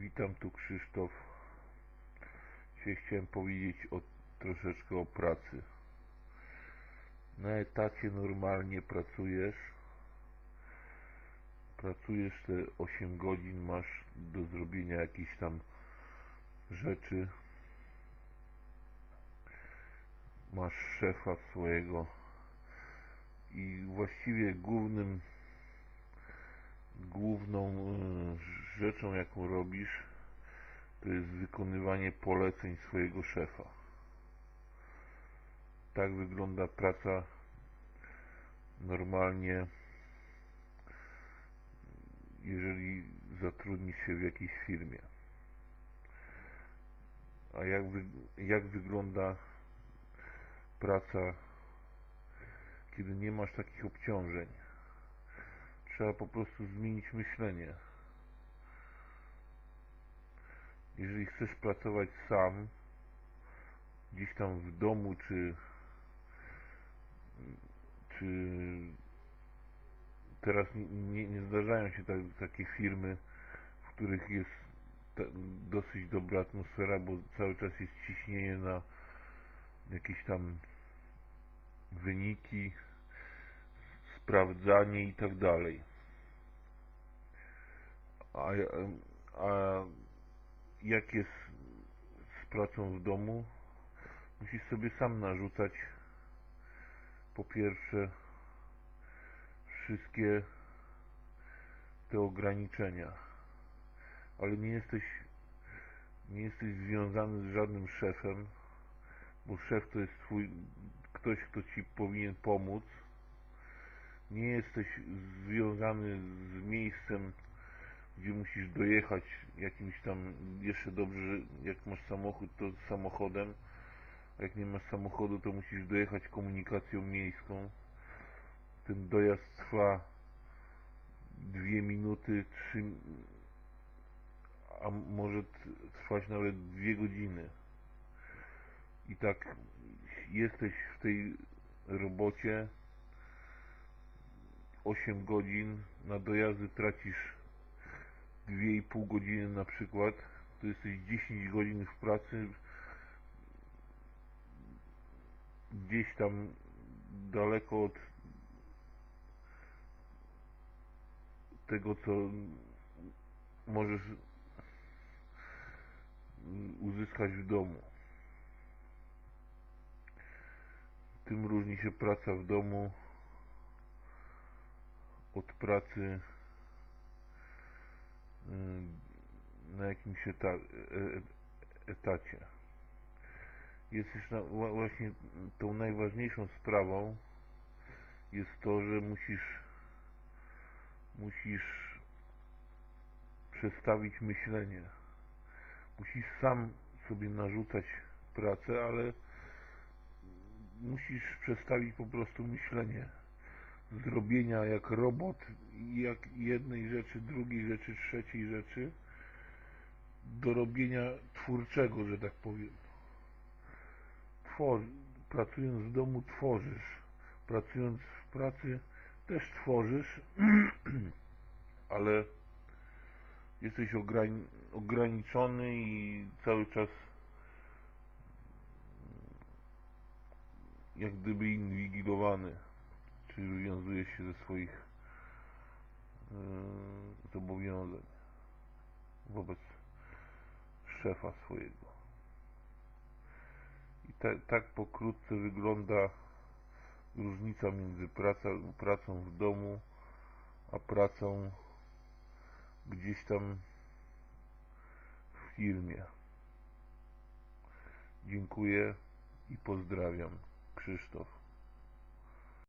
Witam, tu Krzysztof. Dzisiaj chciałem powiedzieć o, troszeczkę o pracy. Na etacie normalnie pracujesz. Pracujesz te 8 godzin, masz do zrobienia jakieś tam rzeczy. Masz szefa swojego i właściwie głównym główną y, rzeczą jaką robisz to jest wykonywanie poleceń swojego szefa. Tak wygląda praca normalnie jeżeli zatrudnisz się w jakiejś firmie. A jak, jak wygląda praca kiedy nie masz takich obciążeń? Trzeba po prostu zmienić myślenie. Jeżeli chcesz pracować sam, gdzieś tam w domu, czy, czy teraz nie, nie zdarzają się tak, takie firmy, w których jest ta, dosyć dobra atmosfera, bo cały czas jest ciśnienie na jakieś tam wyniki, sprawdzanie i tak dalej. A, a jak jest z pracą w domu? Musisz sobie sam narzucać po pierwsze wszystkie te ograniczenia, ale nie jesteś nie jesteś związany z żadnym szefem, bo szef to jest twój ktoś, kto ci powinien pomóc. Nie jesteś związany z miejscem gdzie musisz dojechać jakimś tam, jeszcze dobrze, jak masz samochód, to samochodem, a jak nie masz samochodu, to musisz dojechać komunikacją miejską. Ten dojazd trwa dwie minuty, trzy, a może trwać nawet dwie godziny. I tak jesteś w tej robocie 8 godzin, na dojazdy tracisz 2,5 godziny na przykład, to jesteś 10 godzin w pracy, gdzieś tam daleko od tego, co możesz uzyskać w domu. Tym różni się praca w domu od pracy na jakimś eta, e, etacie. Jest już właśnie tą najważniejszą sprawą jest to, że musisz musisz przestawić myślenie. Musisz sam sobie narzucać pracę, ale musisz przestawić po prostu myślenie zrobienia jak robot, jak jednej rzeczy, drugiej rzeczy, trzeciej rzeczy, do robienia twórczego, że tak powiem. Pracując w domu tworzysz, pracując w pracy też tworzysz, ale jesteś ograniczony i cały czas jak gdyby inwigilowany czyli wywiązuje się ze swoich yy, zobowiązań wobec szefa swojego. I te, tak pokrótce wygląda różnica między praca, pracą w domu, a pracą gdzieś tam w firmie. Dziękuję i pozdrawiam. Krzysztof.